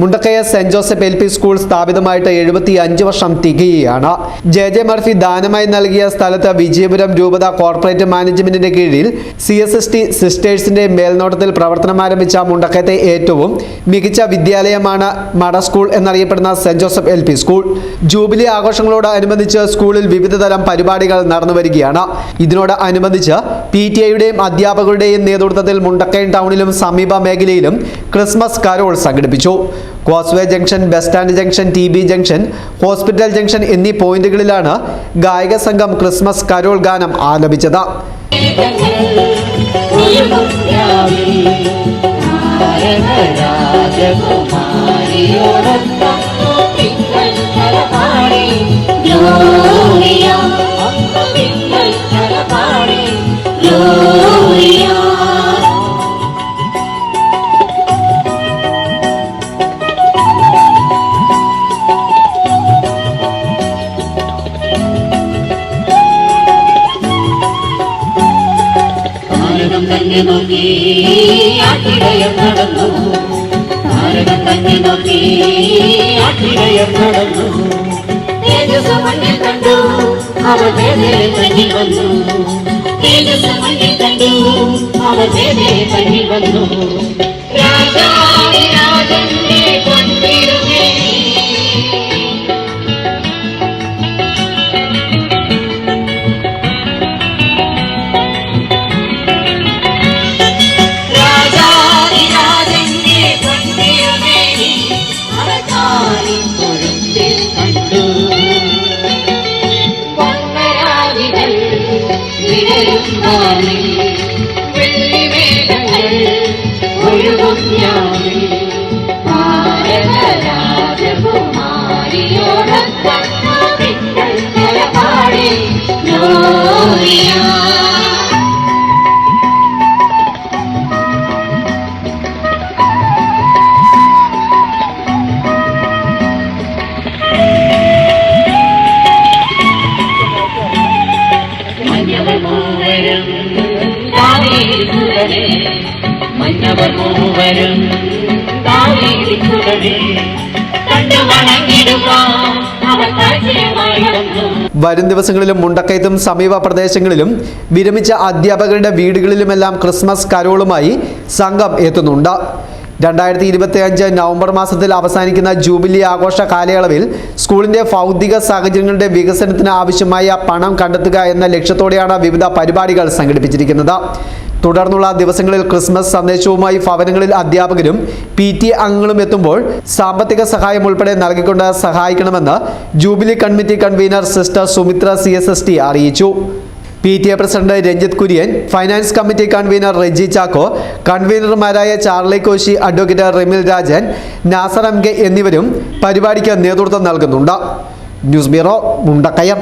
Mundakkayam saint Joseph L P school സ്ഥാപിതമായിട്ട് എഴുപത്തി അഞ്ച് വർഷം തികയുകയാണ്. ജെ ജെ മർഫി ദാനമായി നൽകിയ സ്ഥലത്ത് വിജയപുരം രൂപത കോർപ്പറേറ്റ് മാനേജ്മെന്റിന്റെ കീഴിൽ സി എസ് എസ് ടി സിസ്റ്റേഴ്സിന്റെ മേൽനോട്ടത്തിൽ പ്രവർത്തനം ആരംഭിച്ച മുണ്ടക്കയത്തെ ഏറ്റവും മികച്ച വിദ്യാലയമാണ് മട സ്കൂൾ എന്നറിയപ്പെടുന്ന saint Joseph L P school. Jubilee ആഘോഷങ്ങളോട് അനുബന്ധിച്ച് സ്കൂളിൽ വിവിധ തരം പരിപാടികൾ നടന്നു വരികയാണ്. ഇതിനോട് അനുബന്ധിച്ച് പി ടി ഐയുടെയും അധ്യാപകരുടെയും നേതൃത്വത്തിൽ മുണ്ടക്കയം ടൗണിലും സമീപ മേഖലയിലും ക്രിസ്മസ് കരോൾ സംഘടിപ്പിച്ചു. Causeway junction bus stand junction T B junction hospital junction എന്നീ പോയിന്റുകളിലാണ് ഗായക സംഘം ക്രിസ്മസ് കരോൾ ഗാനം ആലപിച്ചത്. താരകം തന്നെ നോക്കി ആട്ടിടയർ നടന്നു താരകം തന്നെ നോക്കി ആട്ടിടയർ നടന്നു തേജസ് മണ്ണിൽ കണ്ടു അവർ വേദന തന്നിൽ വന്നു തേജസ് മണ്ണിൽ കണ്ടു അവർ വേദന തന്നിൽ വന്നു വരും ദിവസങ്ങളിലും മുണ്ടക്കയത്തും സമീപ പ്രദേശങ്ങളിലും വിരമിച്ച അധ്യാപകരുടെ വീടുകളിലുമെല്ലാം ക്രിസ്മസ് കരോളുമായി സംഘം എത്തുന്നുണ്ട്. രണ്ടായിരത്തി ഇരുപത്തി അഞ്ച് നവംബർ മാസത്തിൽ അവസാനിക്കുന്ന ജൂബിലി ആഘോഷ കാലയളവിൽ സ്കൂളിന്റെ ഭൗതിക സാഹചര്യങ്ങളുടെ വികസനത്തിന് ആവശ്യമായ പണം കണ്ടെത്തുക എന്ന ലക്ഷ്യത്തോടെയാണ് വിവിധ പരിപാടികൾ സംഘടിപ്പിച്ചിരിക്കുന്നത്. തുടർന്നുള്ള ദിവസങ്ങളിൽ ക്രിസ്മസ് സന്ദേശവുമായി ഭവനങ്ങളിൽ അധ്യാപകരും പി ടി അംഗങ്ങളും എത്തുമ്പോൾ സാമ്പത്തിക സഹായം ഉൾപ്പെടെ നൽകിക്കൊണ്ട് സഹായിക്കണമെന്ന് jubilee committee convener sister Sumithra C S S T അറിയിച്ചു. P T A president Ranjith Kurian finance committee convener Reji Chacko കൺവീനർമാരായ Charlie Koshy advocate Rimil Rajan Nasar M K എന്നിവരും പരിപാടിക്ക് നേതൃത്വം നൽകുന്നുണ്ട്. News bureau Mundakkayam.